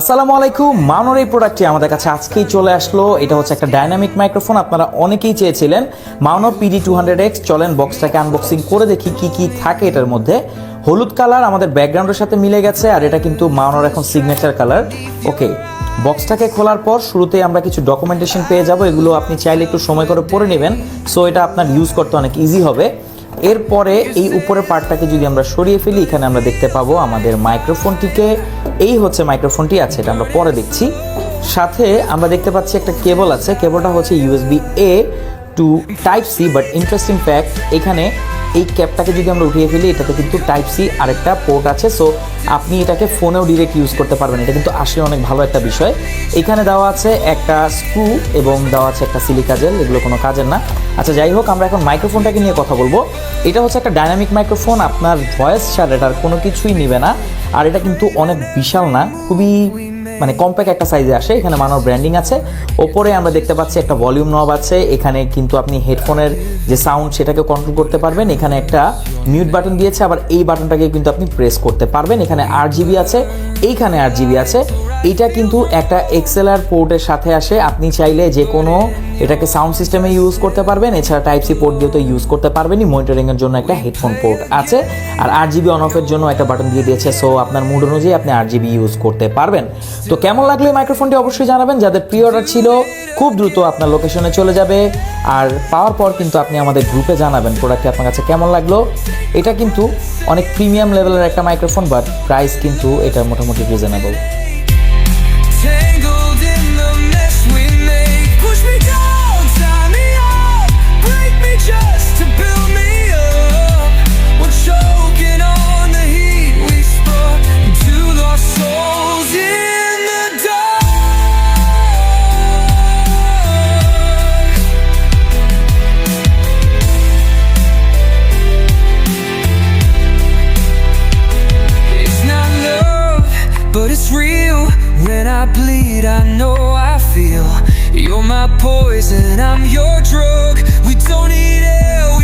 আসসালামু আলাইকুম। মাউনোর এই প্রোডাক্টটি আমাদের কাছে আজকেই চলে আসলো। এটা হচ্ছে একটা ডাইনামিক মাইক্রোফোন আপনারা অনেকেই চেয়েছিলেন। Maono PD two hundred X চলেন বক্সটাকে আনবক্সিং করে দেখি কি কি থাকে এটার মধ্যে। হলুদ কালার আমাদের ব্যাকগ্রাউন্ডের সাথে মিলে গেছে, আর এটা কিন্তু মাউনোর এখন সিগনেচার কালার ওকে বক্সটাকে খোলার পর শুরুতে আমরা কিছু ডকুমেন্টেশন পেয়ে যাব। এগুলো আপনি চাইলে একটু সময় করে পড়ে নেবেন। সো এটা আপনার ইউজ করতে অনেক ইজি হবে। এরপরে এই উপরের পার্টটাকে যদি আমরা সরিয়ে ফেলি, এখানে আমরা দেখতে পাবো আমাদের মাইক্রোফোনটিকে এই হচ্ছে মাইক্রোফোনটি আছে, এটা আমরা পরে দেখছি। সাথে আমরা দেখতে পাচ্ছি একটা কেবল আছে, কেবলটা হচ্ছে USB A to type C but interesting fact এখানে এই ক্যাপটাকে যদি আমরা উঠিয়ে ফেলি, এটাতে কিন্তু টাইপ সি আরেকটা পোর্ট আছে। সো আপনি এটাকে ফোনেও ডিরেক্ট ইউজ করতে পারবেন। এটা কিন্তু আসলে অনেক ভালো একটা বিষয়। এখানে দেওয়া আছে একটা স্ক্রু এবং দেওয়া আছে একটা সিলিকা জেল এগুলো কোনো কাজের না। আচ্ছা যাই হোক, আমরা এখন মাইক্রোফোনটাকে নিয়ে কথা বলব। এটা হচ্ছে একটা ডাইনামিক মাইক্রোফোন আপনার ভয়েস ছাড়া এটার কোনো কিছুই নেবে না। আর এটা কিন্তু অনেক বিশাল না, খুবই মানে কম্প্যাক্ট একটা সাইজে আসে, এখানে মানোর ব্র্যান্ডিং আছে। ওপরে আমরা দেখতে পাচ্ছি একটা ভলিউম নব আছে, এখানে কিন্তু আপনি হেডফোনের যে সাউন্ড সেটাকে কন্ট্রোল করতে পারবেন। এখানে একটা মিউট বাটন দিয়েছে, আবার এই বাটনটাকে কিন্তু আপনি প্রেস করতে পারবেন। এখানে আট জিবি আছে, এইখানে আট জিবি আছে। এটা কিন্তু একটা এক্সেলার পোর্টের সাথে আসে। আপনি চাইলে যে কোনো এটাকে সাউন্ড সিস্টেমে ইউজ করতে পারবেন। এছাড়া টাইপ সি পোর্ট দিয়েও তো ইউজ করতে পারবেনই। মনিটরিংয়ের জন্য একটা হেডফোন পোর্ট আছে। আর আর জিবি অন জন্য একটা বাটন দিয়ে দিয়েছে। সো আপনার মুড অনুযায়ী আপনি আর জিবি ইউজ করতে পারবেন। তো কেমন লাগল মাইক্রোফোনটি অবশ্যই জানাবেন। যাদের প্রি অর্ডার ছিল, খুব দ্রুত আপনার লোকেশনে চলে যাবে। আর পাওয়ার পর কিন্তু আপনি আমাদের গ্রুপে জানাবেন প্রোডাক্টটি আপনার কাছে কেমন লাগল। এটা কিন্তু অনেক প্রিমিয়াম লেভেলের একটা মাইক্রোফোন বাট প্রাইস কিন্তু এটা মোটামুটি reasonable When I bleed, I know I feel. You're my poison, I'm your drug. We don't need air,